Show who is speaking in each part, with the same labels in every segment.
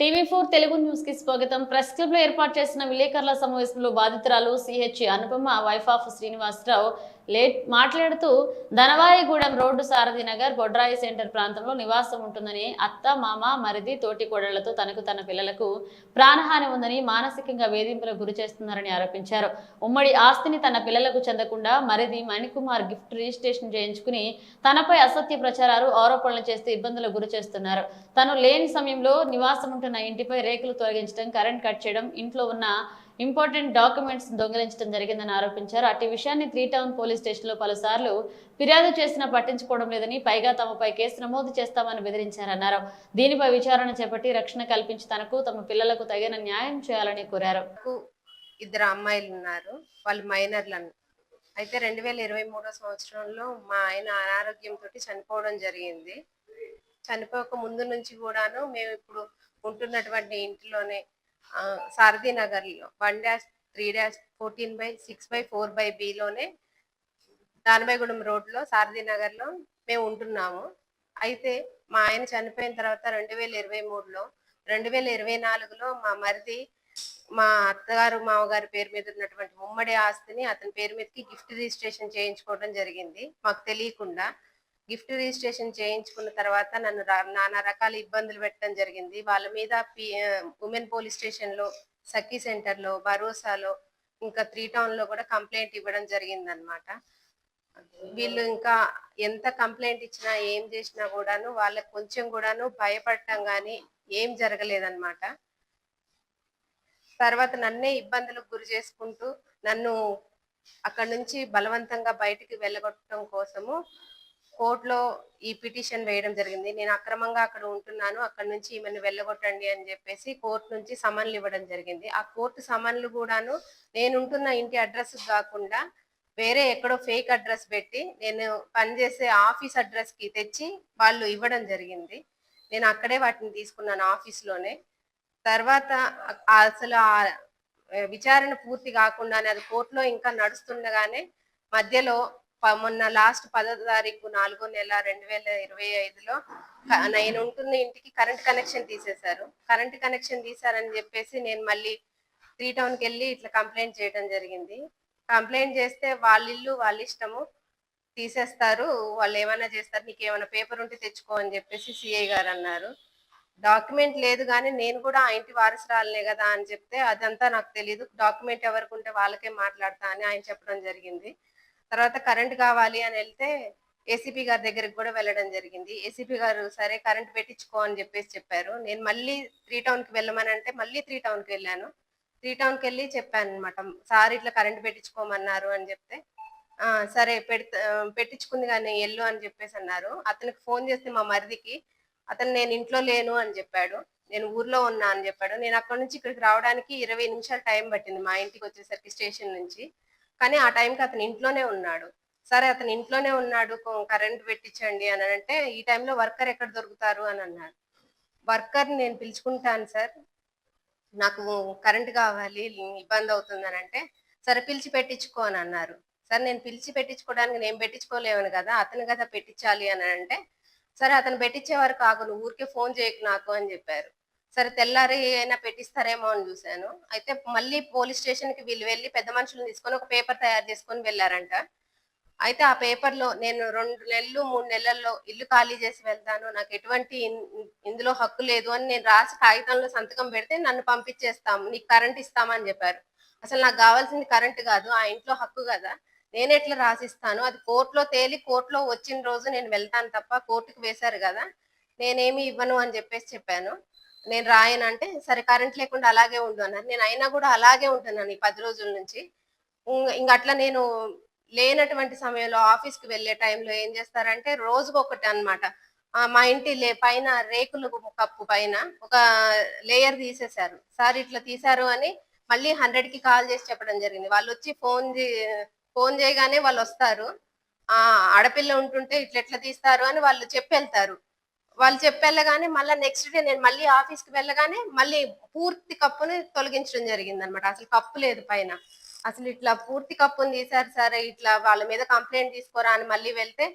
Speaker 1: TV four Telugu న్యూస్కి స్వాగతం. Press క్లబ్లో ఏర్పాటు చేసిన విలేకరుల సమావేశంలో బాధితురాలు CH Anupama wife of Srinivasarao late మాట్లాడుతూ ధనవాయిగూడెం రోడ్డు సారథి నగర్ బొడ్రాయి సెంటర్ ప్రాంతంలో నివాసం ఉంటుందని అత్త మామ మరిది తోటి కోడళ్ళతో తనకు తన పిల్లలకు ప్రాణహాని ఉందని మానసికంగా వేధింపులకు గురి చేస్తున్నారని ఆరోపించారు. ఉమ్మడి ఆస్తిని తన పిల్లలకు చెందకుండా మరిది మణికుమార్ గిఫ్ట్ రిజిస్ట్రేషన్ చేయించుకుని తనపై అసత్య ప్రచారాలు ఆరోపణలు చేస్తూ ఇబ్బందులకు గురి చేస్తున్నారు. తను లేని సమయంలో నివాసం ఉంటున్న ఇంటిపై రేకులు తొలగించడం కరెంట్ కట్ చేయడం ఇంట్లో ఉన్న ఇంపార్టెంట్ డాక్యుమెంట్స్ దొంగిలించడం జరిగిందని ఆరోపించారు. అటు విషయాన్ని త్రీ టౌన్ పోలీస్ స్టేషన్లో పలుసార్లు ఫిర్యాదు చేసినా పట్టించుకోవడం లేదని పైగా తమపై కేసు నమోదు చేస్తామని బెదిరించారన్నారు. దీనిపై విచారణ చేపట్టి రక్షణ కల్పించి తనకు తమ పిల్లలకు తగిన న్యాయం చేయాలని కోరారు.
Speaker 2: ఇద్దరు అమ్మాయిలు ఉన్నారు. వాళ్ళు మైనర్లు అయితే రెండు వేల ఇరవై మూడో సంవత్సరంలో మా ఆయన అనారోగ్యంతో చనిపోవడం జరిగింది. చనిపోక ముందు నుంచి కూడాను మేము ఇప్పుడు ఉంటున్నటువంటి ఇంటిలోనే సారథి నగర్లో one dash three dash fourteen by six by four by బిలోనే Danabaigudem రోడ్లో సారథి నగర్లో మేము ఉంటున్నాము. అయితే మా ఆయన చనిపోయిన తర్వాత రెండు వేల ఇరవై మూడులో రెండు వేల ఇరవై నాలుగులో మా మరిది మా అత్తగారు మామగారి పేరు మీద ఉన్నటువంటి ఉమ్మడి ఆస్తిని అతని పేరు మీదకి గిఫ్ట్ రిజిస్ట్రేషన్ చేయించుకోవడం జరిగింది. మాకు తెలియకుండా గిఫ్ట్ రిజిస్ట్రేషన్ చేయించుకున్న తర్వాత నన్ను నానా రకాల ఇబ్బందులు పెట్టడం జరిగింది. వాళ్ళ మీద ఉమెన్ పోలీస్ స్టేషన్లో సఖీ సెంటర్లో భరోసాలో ఇంకా త్రీ టౌన్లో కూడా కంప్లైంట్ ఇవ్వడం జరిగింది అనమాట వీళ్ళు ఇంకా ఎంత కంప్లైంట్ ఇచ్చినా ఏం చేసినా కూడాను వాళ్ళకి కొంచెం కూడాను భయపడటం కానీ ఏం జరగలేదన్నమాట. తర్వాత నన్నే ఇబ్బందులకు గురి చేసుకుంటూ నన్ను అక్కడ నుంచి బలవంతంగా బయటికి వెళ్ళగొట్టడం కోసము కోర్టులో ఈ పిటిషన్ వేయడం జరిగింది. నేను అక్రమంగా అక్కడ ఉంటున్నాను అక్కడ నుంచి ఈమెను వెళ్ళగొట్టండి అని చెప్పేసి కోర్టు నుంచి సమన్లు ఇవ్వడం జరిగింది. ఆ కోర్టు సమన్లు కూడాను నేను ఉంటున్న ఇంటి అడ్రస్ కాకుండా వేరే ఎక్కడో ఫేక్ అడ్రస్ పెట్టి నేను పనిచేసే ఆఫీస్ అడ్రస్కి తెచ్చి వాళ్ళు ఇవ్వడం జరిగింది. నేను అక్కడే వాటిని తీసుకున్నాను ఆఫీస్లోనే తర్వాత అసలు ఆ విచారణ పూర్తి కాకుండానే అది కోర్టులో ఇంకా నడుస్తుండగానే మధ్యలో మొన్న లాస్ట్ పదో తారీఖు నాలుగో నెల రెండు వేల ఇరవై ఐదులో నేను ఉంటున్న ఇంటికి కరెంట్ కనెక్షన్ తీసేశారు. కరెంట్ కనెక్షన్ తీశారని చెప్పేసి నేను మళ్ళీ త్రీ టౌన్కి వెళ్ళి ఇట్లా కంప్లైంట్ చేయడం జరిగింది. కంప్లైంట్ చేస్తే వాళ్ళ ఇల్లు వాళ్ళ ఇష్టము తీసేస్తారు. వాళ్ళు ఏమైనా చేస్తారు నీకు ఏమైనా పేపర్ ఉంటే తెచ్చుకో అని చెప్పేసి సిఐ గారు అన్నారు. డాక్యుమెంట్ లేదు కానీ నేను కూడా ఆ ఇంటి వారసురాలనే కదా అని చెప్తే అదంతా నాకు తెలియదు డాక్యుమెంట్ ఎవరికి ఉంటే వాళ్ళకే మాట్లాడతా అని ఆయన చెప్పడం జరిగింది. తర్వాత కరెంట్ కావాలి అని వెళ్తే ఏసీపీ గారి దగ్గరికి కూడా వెళ్ళడం జరిగింది. ఏసీపీ గారు సరే కరెంట్ పెట్టించుకో అని చెప్పేసి చెప్పారు. నేను మళ్ళీ త్రీ టౌన్కి వెళ్ళమని అంటే మళ్ళీ త్రీ టౌన్కి వెళ్ళాను. త్రీ టౌన్కి వెళ్ళి చెప్పాను అనమాట సార్ ఇట్లా కరెంట్ పెట్టించుకోమన్నారు అని చెప్తే "ఆ, సరే పెడత పెట్టించుకుంది కానీ ఎల్లు అని చెప్పేసి అన్నారు. అతనికి ఫోన్ చేస్తే మా మరిదికి అతను నేను ఇంట్లో లేను అని చెప్పాడు. నేను ఊర్లో ఉన్నా అని చెప్పాడు. నేను అక్కడ నుంచి ఇక్కడికి రావడానికి ఇరవై నిమిషాలు టైం పట్టింది మా ఇంటికి వచ్చేసరికి స్టేషన్ నుంచి. కానీ ఆ టైంకి అతను ఇంట్లోనే ఉన్నాడు. సరే అతను ఇంట్లోనే ఉన్నాడు కరెంట్ పెట్టించండి అని అంటే ఈ టైంలో వర్కర్ ఎక్కడ దొరుకుతారు అని అన్నారు. వర్కర్ నేను పిలుచుకుంటాను సార్. నాకు కరెంట్ కావాలి ఇబ్బంది అవుతుంది అని అంటే సరే పిలిచి పెట్టించుకో అని అన్నారు. సరే నేను పిలిచి పెట్టించుకోవడానికి నేను పెట్టించుకోలేను కదా అతను కదా పెట్టించాలి అని అంటే సరే అతను పెట్టించే వరకు ఆగు నువ్వు ఊరికే ఫోన్ చేయకు నాకు అని చెప్పారు. సరే తెల్లారి అయినా పెట్టిస్తారేమో అని చూశాను. అయితే మళ్ళీ పోలీస్ స్టేషన్కి వీళ్ళు వెళ్ళి పెద్ద మనుషులను తీసుకొని ఒక పేపర్ తయారు చేసుకొని వెళ్ళారంట. అయితే ఆ పేపర్లో నేను రెండు నెలలు మూడు నెలల్లో ఇల్లు ఖాళీ చేసి వెళ్తాను. నాకు ఎటువంటి ఇందులో హక్కు లేదు అని నేను రాసి కాగితంలో సంతకం పెడితే నన్ను పంపించేస్తాం నీకు కరెంట్ ఇస్తామని చెప్పారు. అసలు నాకు కావాల్సింది కరెంట్ కాదు ఆ ఇంట్లో హక్కు కదా. నేను ఎట్లా రాసిస్తాను? అది కోర్టులో తేలి కోర్టులో వచ్చిన రోజు నేను వెళ్తాను తప్ప కోర్టుకు వేశారు కదా. నేనేమి ఇవ్వను అని చెప్పేసి చెప్పాను. నేను రాయనంటే సరే కరెంట్ లేకుండా అలాగే ఉండు అన్నారు. నేను అయినా కూడా అలాగే ఉంటున్నాను ఈ పది రోజుల నుంచి. ఇంకా అట్లా నేను లేనటువంటి సమయంలో ఆఫీస్కి వెళ్ళే టైంలో ఏం చేస్తారంటే రోజుకు ఒకటి అనమాట మా ఇంటి లే పైన రేకులు కప్పు పైన ఒక లేయర్ తీసేశారు. సార్ ఇట్లా తీశారు అని మళ్ళీ హండ్రెడ్కి కాల్ చేసి చెప్పడం జరిగింది. వాళ్ళు వచ్చి ఫోన్ ఫోన్ చేయగానే వాళ్ళు వస్తారు. ఆ ఆడపిల్ల ఉంటుంటే ఇట్లా ఎట్లా తీస్తారు అని వాళ్ళు చెప్పి వెళ్తారు వాళ్ళు చెప్పెళ్ళగానే మళ్ళీ నెక్స్ట్ డే నేను మళ్ళీ ఆఫీస్కి వెళ్ళగానే మళ్ళీ పూర్తి కప్పుని తొలగించడం జరిగింది అనమాట అసలు కప్పు లేదు పైన. అసలు ఇట్లా పూర్తి కప్పుని తీశారు సరే ఇట్లా వాళ్ళ మీద కంప్లైంట్ తీసుకోరా అని మళ్ళీ వెళ్తే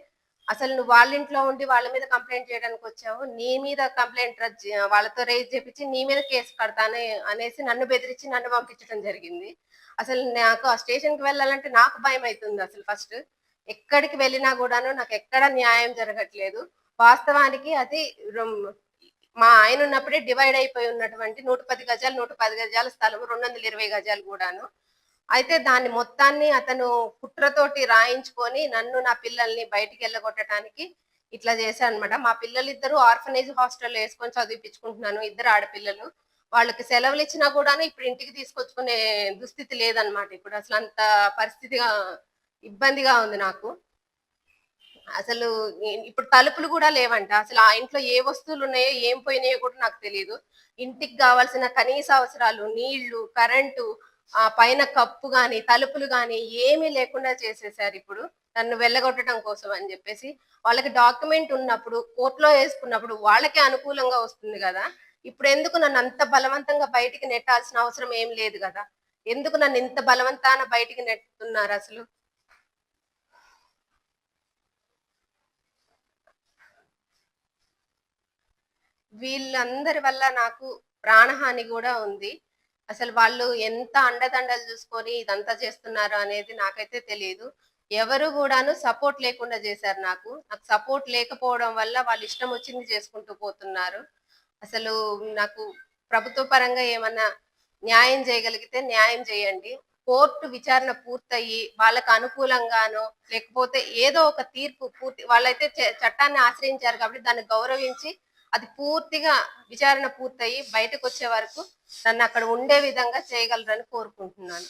Speaker 2: అసలు నువ్వు వాళ్ళ ఇంట్లో ఉండి వాళ్ళ మీద కంప్లైంట్ చేయడానికి వచ్చావు. నీ మీద కంప్లైంట్ వాళ్ళతో రేజ్ చేపించి నీ మీద కేసు కడతానే అనేసి నన్ను బెదిరించి నన్ను పంపించడం జరిగింది. అసలు నాకు ఆ స్టేషన్కి వెళ్ళాలంటే నాకు భయం అవుతుంది అసలు ఫస్ట్ ఎక్కడికి వెళ్ళినా కూడాను నాకు ఎక్కడ న్యాయం జరగట్లేదు. వాస్తవానికి అది మా ఆయన ఉన్నప్పుడే డివైడ్ అయిపోయి ఉన్నటువంటి నూట పది గజాలు నూట పది గజాల స్థలం రెండు వందల ఇరవై గజాలు కూడాను. అయితే దాన్ని మొత్తాన్ని అతను కుట్రతోటి రాయించుకొని నన్ను నా పిల్లల్ని బయటికి వెళ్ళగొట్టడానికి ఇట్లా చేశాను అనమాట మా పిల్లలు ఇద్దరు ఆర్ఫనేజ్ హాస్టల్లో వేసుకొని చదివిపించుకుంటున్నాను ఇద్దరు ఆడపిల్లలు. వాళ్ళకి సెలవులు ఇచ్చినా కూడాను ఇప్పుడు ఇంటికి తీసుకొచ్చుకునే దుస్థితి లేదనమాట ఇప్పుడు అసలు అంత పరిస్థితిగా ఇబ్బందిగా ఉంది నాకు. అసలు ఇప్పుడు తలుపులు కూడా లేవంట. అసలు ఆ ఇంట్లో ఏ వస్తువులు ఉన్నాయో ఏం పోయినాయో కూడా నాకు తెలియదు. ఇంటికి కావాల్సిన కనీస అవసరాలు నీళ్ళు కరెంటు ఆ పైన కప్పు గాని తలుపులు గాని ఏమీ లేకుండా చేసేసారు ఇప్పుడు. నన్ను వెళ్ళగొట్టడం కోసం అని చెప్పేసి. వాళ్ళకి డాక్యుమెంట్ ఉన్నప్పుడు కోర్టులో వేసుకున్నప్పుడు వాళ్ళకే అనుకూలంగా వస్తుంది కదా. ఇప్పుడు ఎందుకు నన్ను అంత బలవంతంగా బయటికి నెట్టాల్సిన అవసరం ఏం లేదు కదా. ఎందుకు నన్ను ఇంత బలవంతాన బయటికి నెట్టుతున్నారు అసలు? వీళ్ళందరి వల్ల నాకు ప్రాణహాని కూడా ఉంది. అసలు వాళ్ళు ఎంత అండదండలు చూసుకొని ఇదంతా చేస్తున్నారు అనేది నాకైతే తెలియదు. ఎవరు కూడాను సపోర్ట్ లేకుండా చేశారు నాకు. నాకు సపోర్ట్ లేకపోవడం వల్ల వాళ్ళు ఇష్టం వచ్చింది చేసుకుంటూ పోతున్నారు. అసలు నాకు ప్రభుత్వ పరంగా ఏమన్నా న్యాయం చేయగలిగితే న్యాయం చేయండి. కోర్టు విచారణ పూర్తయి వాళ్ళకు అనుకూలంగానో లేకపోతే ఏదో ఒక తీర్పు పూర్తి వాళ్ళైతే చట్టాన్ని ఆశ్రయించారు కాబట్టి దాన్ని గౌరవించి అది పూర్తిగా విచారణ పూర్తయి బయటకు వచ్చే వరకు నన్ను అక్కడ ఉండే విధంగా చేయగలరని కోరుకుంటున్నాను.